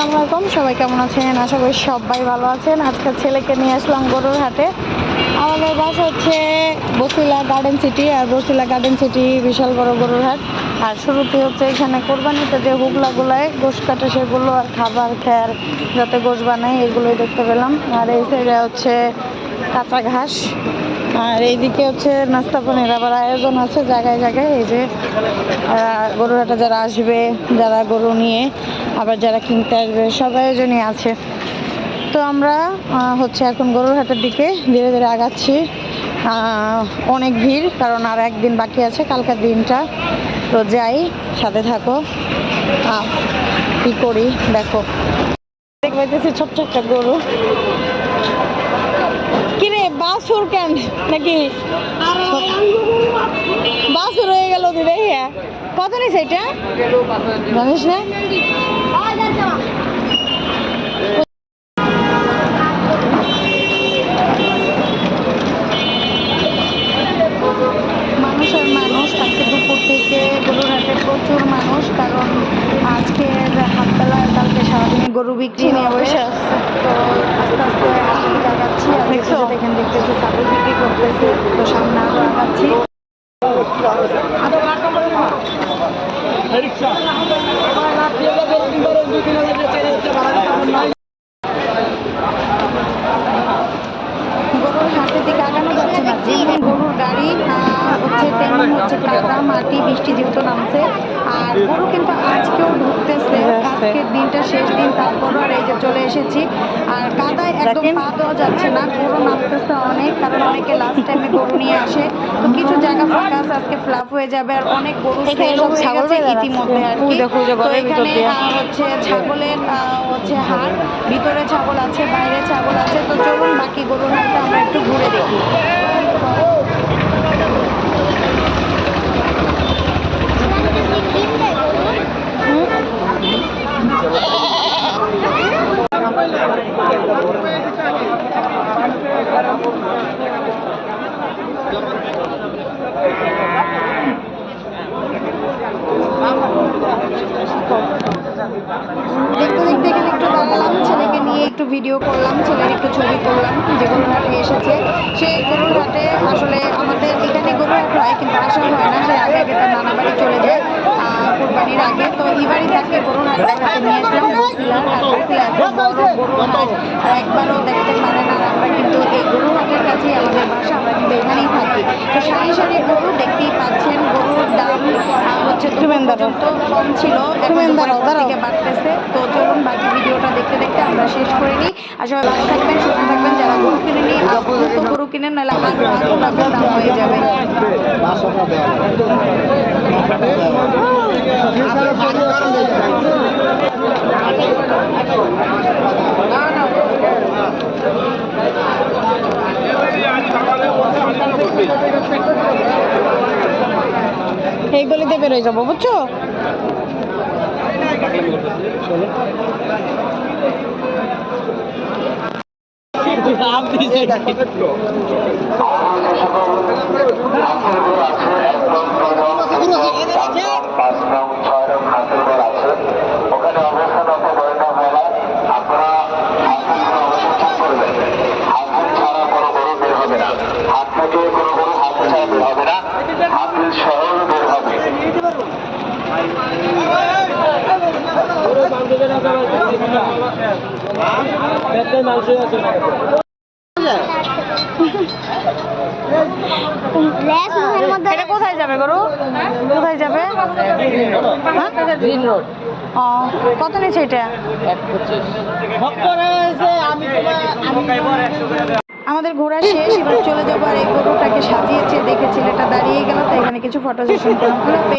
আসসালামু আলাইকুম, সবাই কেমন আছেন? আশা করি সবাই ভালো আছেন। আজকে ছেলেকে নিয়ে আসলাম গরুর হাটে। আমাদের বাস হচ্ছে বসিলা গার্ডেন সিটি আর বসিলা গার্ডেন সিটি বিশাল বড় গরুর হাট। আর শুরুতে হচ্ছে এখানে কোরবানিতে যে হুগলাগুলায় গোশ কাটে সেগুলো, আর খাবার, খেয়ার যাতে গোশ বানায়, এগুলোই দেখতে পেলাম। আর এই সাইডে হচ্ছে কাঁচা ঘাস। আর এইদিকে হচ্ছে নাস্তা পানির আবার আয়োজন আছে জায়গায় জায়গায় এই যে আহ, গরুর হাটে যারা আসবে যারা গরু নিয়ে আবার যারা কিনতে আসবে সব আয়োজনই আছে। তো আমরা হচ্ছে এখন গরুর হাটের দিকে ধীরে ধীরে আগাচ্ছি। অনেক ভিড় কারণ আর একদিন বাকি আছে কালকের দিনটা। তো যাই সাথে থাকো। কি করি দেখো। দেখতে ছোট্ট একটা গরু কিরে বাসুর কেন নাকি? বাস রয়ে গেল দিদি হ্যাঁ। কত নিস এটা? জানিস না? গরু বিক্রি নিয়ে বসে আছে তো আস্তে আস্তে দিকে আগাচ্ছি আর দেখেন দেখতেছি ছাগল বিক্রি করতেছে তো সামনে আরও আগাচ্ছি গরুর হাটের দিকে আগানো যাচ্ছে না যেমন গরুর গাড়ি আহ, হচ্ছে তেমন হচ্ছে কাদা মাটি বৃষ্টি যেহেতু নামছে আর গরু কিন্তু আজকেও ঢুকতেছে। আজকের দিনটা শেষ দিন তারপরও আর এই যে চলে এসেছি। আর কাদায় একদম পা দেওয়া যাচ্ছে না গরু নামতেছে অনেক কারণ অনেকে লাস্ট টাইমে গরু নিয়ে আসে। তো কিছু জায়গা ফাঁকা আছে আজকে ফ্লাপ হয়ে যাবে আর অনেক গরু ছাগল ইতিমধ্যে আর কি। হচ্ছে ছাগলের আহ, হচ্ছে হাড় ভিতরে ছাগল আছে বাইরে ছাগল আছে। তো চলুন বাকি গরুর হাটটা আমরা একটু ঘুরে দেখি দেখতে দেখতে এখানে একটু দাঁড়ালাম, ছেলেকে নিয়ে একটু ভিডিও করলাম, ছেলের একটু ছবি তুললাম, যে গরুর হাটে এসেছে। সে গরুর হাটে আসলে আমাদের এখানে গরু হাট হয়, কিন্তু আসা হয় না, সে আগে আগে তার নানা বাড়ি চলে যায় কোরবানির আগে। তো এবারই তাকে গরুর হাট দেখাতে নিয়ে আসলাম বসিলার আর বসিলা এত বড় গরুর হাট আর একবারও দেখতে পারে না আমরা, কিন্তু এই গরু হাটের কাছেই আমাদের বাসা, আমরা কিন্তু এখানেই থাকি। তো সারি সারি গরু দেখতেই পাচ্ছেন গরুর দাম আহ, হচ্ছে দুপুর পর্যন্ত কম ছিল এখন থেকে বাড়তেছে তো চলুন বাকি ভিডিওটা দেখতে দেখতে আমরা শেষ করে নিই আর সবাই ভালো থাকবেন সুস্থ থাকবেন যারা গরু কিনে নিই তো গরু কিনেন নাহলে আমার দাম হয়ে যাবে গলিতে বেরোয় যাব বুঝছ? পাঁচ এটা কোথায় যাবে গরু? কোথায় যাবে? ও কত নিচ্ছে এটা? আমাদের ঘোরা শেষ এবার চলে যাব আর এই গরুটাকে সাজিয়েছে দেখে ছেলেটা দাঁড়িয়ে গেল তো এখানে কিছু ফটো সেশন করলাম